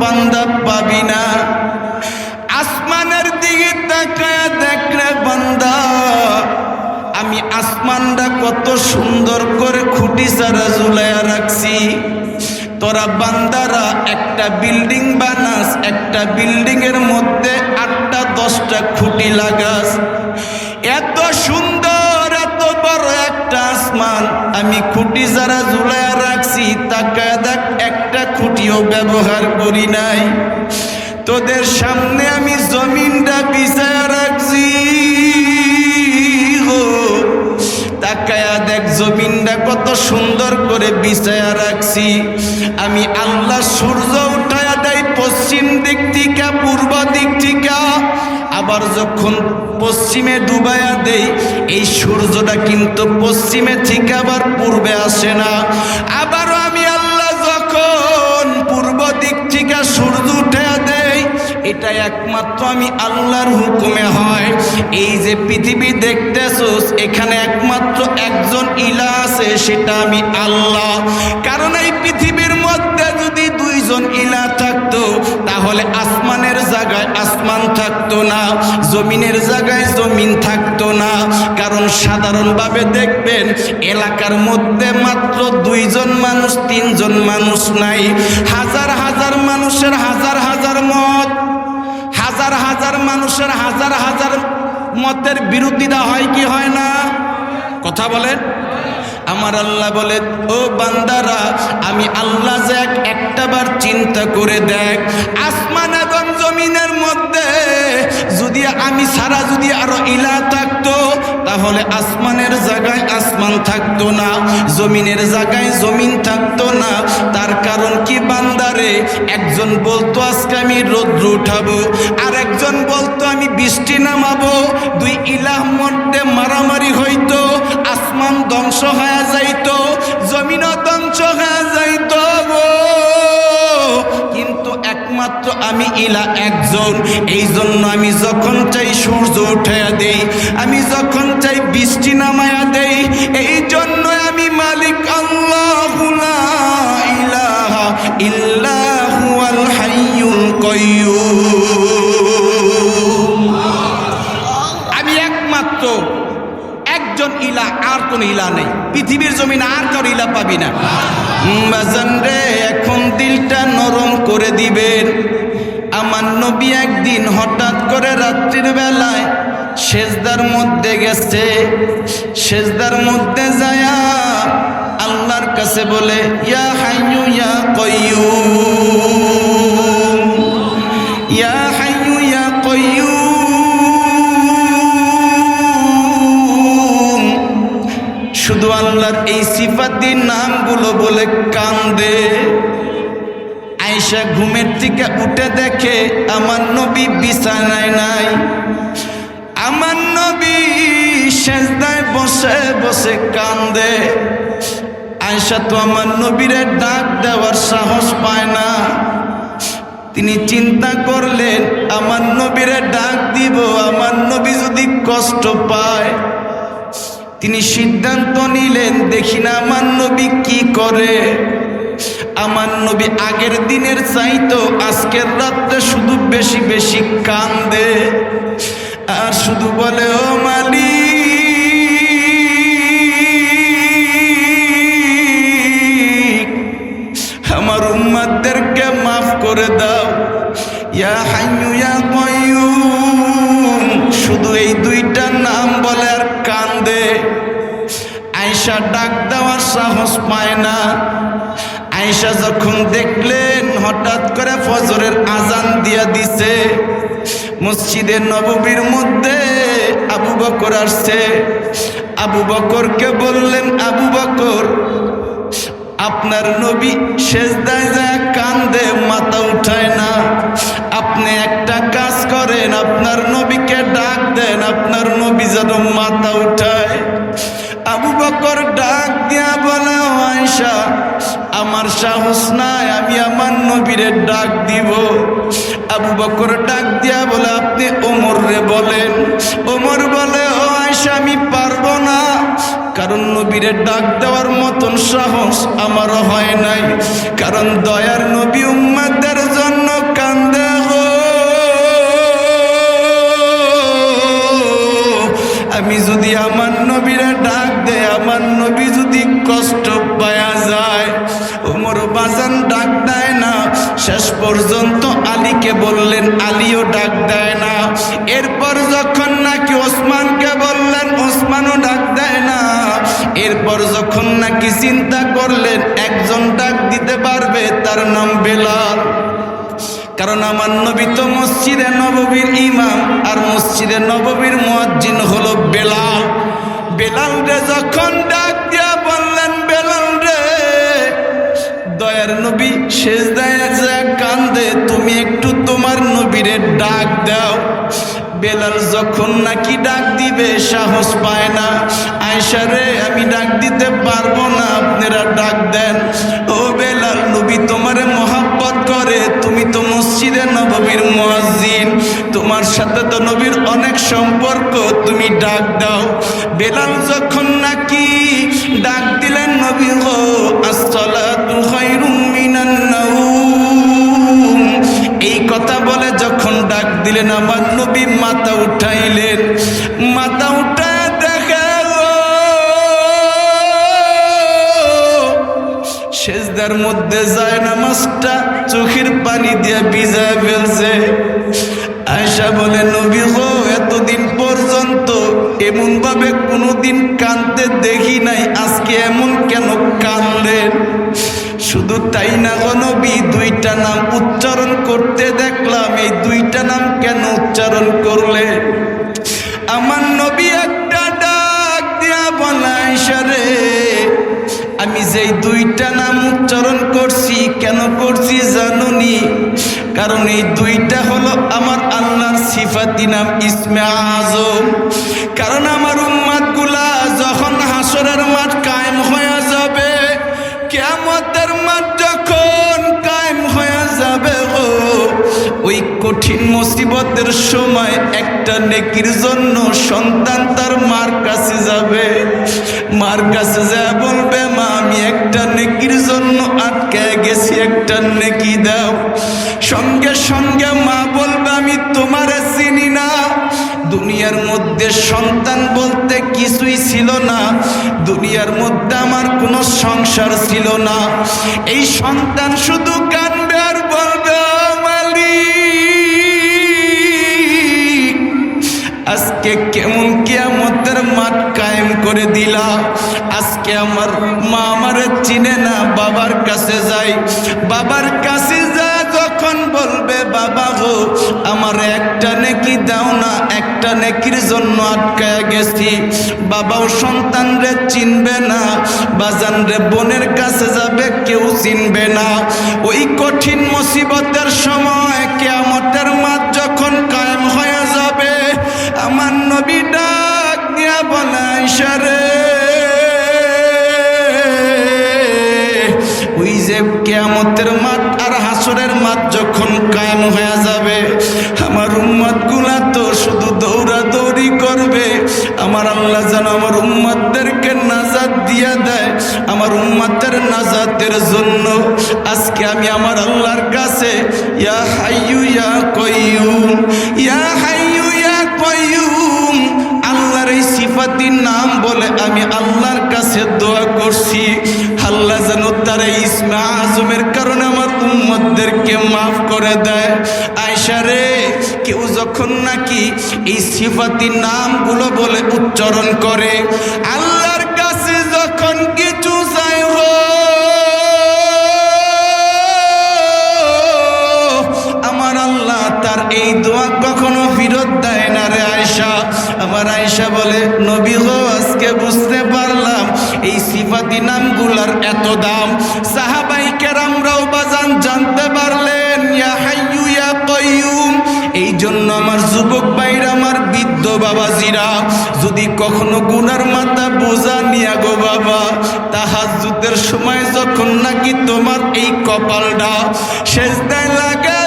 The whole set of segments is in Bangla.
বান্দা পাবি না। আসমানের দিকে তাকায় দেখলে বান্দা। আমি আসমানটা কত সুন্দর করে খুঁটি সারা ঝুলাইয়া রাখছি। তোরা বান্দারা, একটা বিল্ডিং বানাস, একটা বিল্ডিং এর মধ্যে আটটা, দশটা খুঁটি লাগাস। এত সুন্দর, এত বড় একটা আসমান, আমি খুঁটি যারা ঝুলাইয়া রাখছি। তাকায় দেখ, একটা খুঁটিও ব্যবহার করি নাই। তোদের সামনে আমি জমিনটা বিছায়া রাখছি। দেখ জমিনটা কত সুন্দর করে বিছায়া রাখছি। আমি আল্লাহ সূর্য উঠায়া দেয় পশ্চিম দিক থেকে, পূর্ব দিক থেকে। আবার যখন পশ্চিমে ডুবাইয়া দেই, এই সূর্যটা কিন্তু পশ্চিমে থেকে আবার পূর্বে আসে না। থেকে সূর্য উঠে দেই এটা একমাত্র আমি আল্লাহর হুকুমে হয়। এই যে পৃথিবী দেখতেছোস, এখানে একমাত্র একজন ইলা আছে, সেটা আমি আল্লাহ। কারণ এই পৃথিবীর মধ্যে যদি দুইজন ইলা থাকতো, তাহলে আসমানের জায়গায় আসমান থাকতো না, জমিনের জায়গায় জমিন থাকতো না। কারণ সাধারণভাবে দেখবেন, এলাকার মধ্যে মাত্র দুইজন মানুষ, তিনজন মানুষ নাই। হাজার মানুষের হাজার হাজার মত, হাজার হাজার মানুষের হাজার হাজার মতের বিরোধিতা হয় কি হয় না? কথা বলেন। আমার আল্লাহ বলে ও বান্দারা, আমি আল্লাহ যে এক একটাবার চিন্তা করে দেখ, আসমান এবং জমিনের মধ্যে যদি আমি সারা যদি আরও ইলা থাকতো, তাহলে আসমানের জায়গায় আসমান থাকতো না, জমিনের জায়গায় জমিন থাকতো না। তার কারণ কি বান্দারে? একজন বলতো, আজকে আমি রৌদ্র উঠাবো। আর একজন বলতো, আমি বৃষ্টি নামাবো। দুই ইলাহ মধ্যে মারামারি হইতো, আসমান ধ্বংস হয়ে যাইতো, জমিনও ধ্বংস হয়ে একমাত্র আমি ইলা একজন এই জন্য আমি যখন চাই সূর্য উঠে দেই, আমি যখন চাই বৃষ্টি নামায়া দেই এই জন্য আমি মালিক আল্লাহ আমি একমাত্র, একজন ইলা, আর কোন ইলা নেই। পৃথিবীর জমিন আর কারও ইলা পাবি না। রে করে দিবেন। আমার নবী একদিন হঠাৎ করে রাত্রির বেলায় সেজদার মধ্যে গেছে। সেজদার মধ্যে যায়া আল্লাহর কাছে বলে, ইয়া হাইয়ু, ইয়া কয়্যুম, ইয়া হাইয়ু, ইয়া কয়্যুম। শুধু আল্লাহর এই সিফাতির নামগুলো বলে কান্দে। আয়সা ঘুমের থেকে উঠে দেখে আমার নবী বিছানায় নাই। আমার নবী সেজদায় বসে বসে কান্দে। আয়সা তো আমার নবীরে ডাক দেওয়ার সাহস পায় না। তিনি চিন্তা করলেন, আমার নবীরে ডাক দিব, আমার নবী যদি কষ্ট পায়। তিনি সিদ্ধান্ত নিলেন, দেখি না আমার নবী কি করে। আমার নবী আগের দিনের চাইতো আজকের রাত্রে শুধু বেশি বেশি কান্দে। আর শুধু বলে, ও মালিক হঠাৎ করে ফজরের আজান দিয়া দিছে। মসজিদের নববীর মধ্যে আবু বকর আসছে। আবু বকরকে বললেন, আবু বকর, আপনার নবী শেষদায় যায় কান্দে, মাথা উঠায় না। আপনি একটা কাজ করেন, আপনার নবীকে ডাক দেন, আপনার নবী যেন মাথা উঠায়। আবু বকর ডাক দিয়া বলা আয়সা আমার সাহস নাই, আমি আমার নবীরে ডাক দিব। আবু বকর ডাক দিয়া বলে, আপনি ওমর রে বলেন। ওমর বলে, ও আয়সা আমি পারব না, কারণ নবীরে ডাক দেওয়ার মতন সাহস আমারও হয় নাই, কারণ দয়ার নবী উম্মাদের জন্য কান্দে আমি যদি আমার আমার নবী যদি কষ্ট পায়া যায়, ওমর বাজান ডাক দেয় না। শেষ পর্যন্ত আলীকে বললেন, আলীও ডাক দেয় না। এরপর যখন নাকি ওসমানকে বললেন, ওসমানও ডাক দেয় না। এরপর যখন নাকি চিন্তা করলেন, একজন ডাক দিতে পারবে, তার নাম বেলাল। কারণ আমার নবী তো মসজিদে নববীর ইমাম, আর মসজিদে নববীর মুয়াজ্জিন হলো বেলাল। বেলাল রে, যখন ডাক দিয়া বললেন, বেলাল রে, দয়ার নবী শেষ দায় কান্দে, তুমি একটু তোমার নবীরে ডাক দাও। বেলাল যখন নাকি ডাক দিবে, সাহস পায় না। আয়সারে আমি ডাক দিতে পারব না, আপনারা ডাক দেন। ও তোমার সাথে তো নবীর অনেক সম্পর্ক, তুমি ডাক দাও। বেলাল যখন নাকি ডাক দিলেন নবী গো আসসালাতু খায়রুম মিনান নাওম এই কথা বলে যখন ডাক দিলেন আমার নবী মাথা উঠাইলেন। মাথা উঠায় দেখে সেজদার মধ্যে যায় নামাজটা, চোখের পানি দিয়ে ভিজায় ফেলছে। আয়সা বলে নবী গো এতদিন পর্যন্ত এমন ভাবে কোনোদিন কানতে দেখি নাই, আজকে এমন কেন কানলেন শুধু তাই না গো নবী, দুইটা নাম উচ্চারণ করতে দেখলাম, এই দুইটা নাম কেন উচ্চারণ করলে? আমার নবী একটা ডাক দিয়া বলাই সারে আমি যেই দুইটা নাম উচ্চারণ করছি, কেন করছি জানুনি? কারণ এই দুইটা হলো আমার আল্লাহর সিফাতি নাম ইসমে আজম। কারণ আমার কঠিন মুসিবতের সময় একটা নেকির জন্য সন্তান তার মার কাছে যাবে। মার কাছে যা বলবে, মা, আমি একটা নেকির জন্য আটকে গেছি, একটা নেকি দাও। সঙ্গে সঙ্গে মা বলবে, আমি তোমারে চিনি না। দুনিয়ার মধ্যে সন্তান বলতে কিছুই ছিল না। দুনিয়ার মধ্যে আমার কোনো সংসার ছিল না। এই সন্তান শুধু কানবে আজকে কেমন কিয়ামতের মাঠ কায়েম করে দিলা? আজকে আমার মা আমারে চিনে না, বাবার কাছে যাই। বাবার কাছে যা যখন বলবে, বাবা গো, আমার একটা নেকি দাও না, একটা নেকির জন্য আটকায় গেছি। বাবাও সন্তান রে চিনবে না বাজান রে বোনের কাছে যাবে, কেউ চিনবে না। ওই কঠিন মুসিবতের সময় কেয়ামতের বলাই ওই যে কেয়ামতের মাঠ আর হাসরের মাঠ যখন কায়েম হয়ে যাবে, আমার উম্মতগুলা তো শুধু দৌড়া দৌড়ি করবে। আমার আল্লাহ যেন আমার উম্মতদেরকে নাজাদ দিয়া দেয়। আমার উম্মতের নাজাতের জন্য আজকে আমি আমার আল্লাহর কাছে, ইয়া হাইয়ু, ইয়া কয়ুম ইয়া হাইয়ু কাছে দোয়া করছি, আল্লাহ যেন তার ইসমা আজমের কারণে আমার উম্মতদেরকে মাফ করে দেয়। আয়সা রে, কেউ যখন নাকি এই সিফাতি নামগুলো বলে উচ্চারণ করে, আল্লাহর কাছে যখন কিছু চাই আল্লাহ তার এই দোয়া কখনো ফিরত দেয় না রে আয়সা আমার আয়সা বলে, নবী গো, আজকে বুঝতে পারলাম এই সিফাতি নামগুলার এত দাম। সাহাবাই কেরামরাও বাজান জানতে পারলেন এই জন্য আমার যুবক ভাইরা, আমার বৃদ্ধ বাবাজিরা, যদি কখনো গুনার মাথা বোঝা নিয়া গো বাবা তাহাজুদের সময় যখন নাকি তোমার এই কপালটা শেষ দেয় লাগে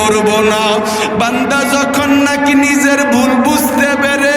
করব না। বান্দা যখন নাকি নিজের ভুল বুঝতে পেরে,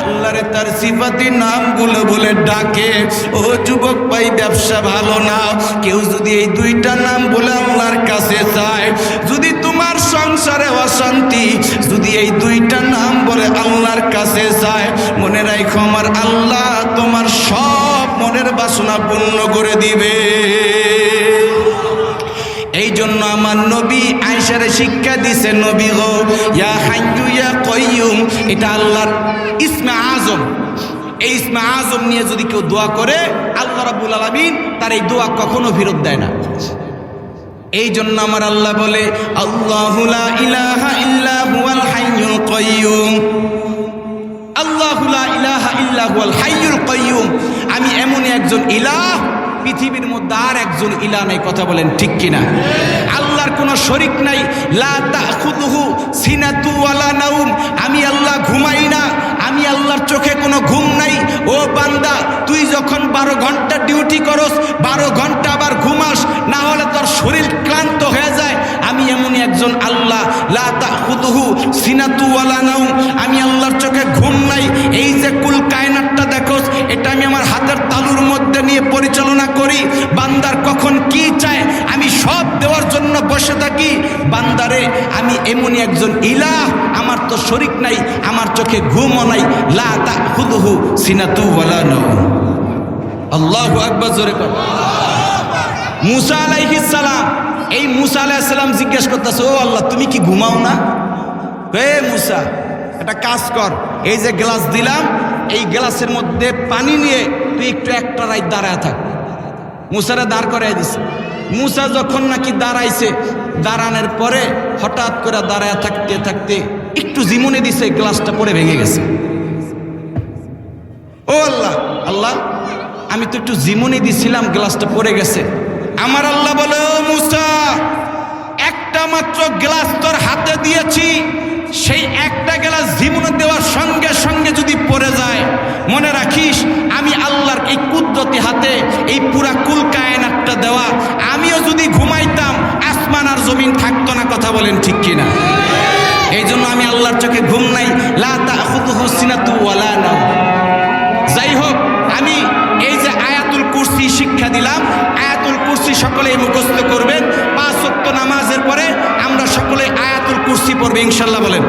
আল্লাহরে তার সিফাতি নামগুলো বলে ডাকে, ও যুবক ভাই, ব্যবসা ভালো না। কেউ যদি এই দুইটা নাম বলে আল্লাহর কাছে চায়, যদি তোমার সংসারে অশান্তি, যদি এই দুইটা নাম বলে আল্লাহর কাছে চায়, মনে রাখো আমার আল্লাহ তোমার সব মনের বাসনা পূর্ণ করে দিবে। এই জন্য আমার নবী আয়সারে শিক্ষা দিছে, নবী গো, ইয়া হাইয়ু ইয়া কয়ুম এটা আল্লাহর ইসমে আজম। এই ইসমে আজম নিয়ে যদি কেউ দোয়া করে, আল্লাহ রাব্বুল আলামিন তার এই দোয়া কখনো ফেরত দেয় না। এই জন্য আমার আল্লাহ বলে, আল্লাহু লা ইলাহা ইল্লা হুয়াল হাইয়ুল কাইয়ুম আল্লাহু লা ইলাহা ইল্লা হুয়াল হাইয়ুল কাইয়ুম আমি এমনই একজন ইলাহ পৃথিবীর মধ্যে আর একজন ইলাহ নাই কথা বলেন, ঠিক কিনা? আল্লাহর কোনো শরিক নাই। লা নাউম আমি আল্লাহ ঘুমাই না, আমি আল্লাহর চোখে কোনো ঘুম নাই। ও বান্দা, তুই যখন বারো ঘণ্টা ডিউটি করস, বারো ঘণ্টা আবার ঘুমাস, না হলে তোর শরীর ক্লান্ত হয়ে যায়। আমি এমনই একজন আল্লাহ। লা তাখুদুহু সিনাতু ওয়ালা নাউম আমি আল্লাহর চোখে ঘুম নাই। এই বসে থাকি বান্দারে, আমি এমনই একজন ইলাহ, আমার তো শরিক নাই, আমার চোখে ঘুমও নাই। লা তাখুদুহু সিনাতু ওয়ালা নাউম আল্লাহু আকবার, জোরে কর। মুসা সালাম, এই মুসা আলাইহিস জিজ্ঞেস করতেছে, ও আল্লাহ, তুমি কি ঘুমাও না? হে মুসা, একটা কাজ কর। এই যে গ্লাস দিলাম, এই গ্লাসের মধ্যে পানি নিয়ে তুই একটু একটা রাত দাঁড়ায় থাক। মুসারে দাঁড় করাই দিছে। মুসা যখন নাকি দাঁড়াইছে, দাঁড়ানোর পরে হঠাৎ করে দাঁড়ায় থাকতে থাকতে একটু জিমনে দিছে, গ্লাসটা পরে ভেঙে গেছে। ও আল্লাহ আল্লাহ, আমি তো একটু জিমনি দিছিলাম, গ্লাসটা পড়ে গেছে। আমার আল্লাহ বলে, ও মুসা, একটা মাত্র গ্লাস তোর হাতে দিয়েছি, সেই একটা গ্লাস জীবনে দেওয়ার সঙ্গে সঙ্গে যদি পড়ে যায় মনে রাখিস, আমি আল্লাহর এই কুদরতি হাতে এই পুরা কুল কায়নাতটা দেওয়া। আমিও যদি ঘুমাইতাম, আসমান আর জমিন থাকতো না, কথা বলেন ঠিক কিনা? এই জন্য আমি আল্লাহর চোখে ঘুম নাই। লা তাখুদুহু সিনাতু ওয়ালা নাও যাই হোক আমি এই যে আয়াতুল কুরসি শিক্ষা দিলাম, আয়াতুল কুরসি সকলেই মুখস্থ করবেন। পাঁচ নামাজের পরে আমরা সকলে আয়াতুল কুরসি পড়বে, ইনশাল্লাহ বলেন।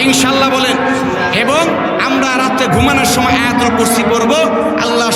ইনশাল্লাহ বলেন এবং আমরা রাত্রে ঘুমানোর সময় আয়াত করছি পড়ব আল্লাহ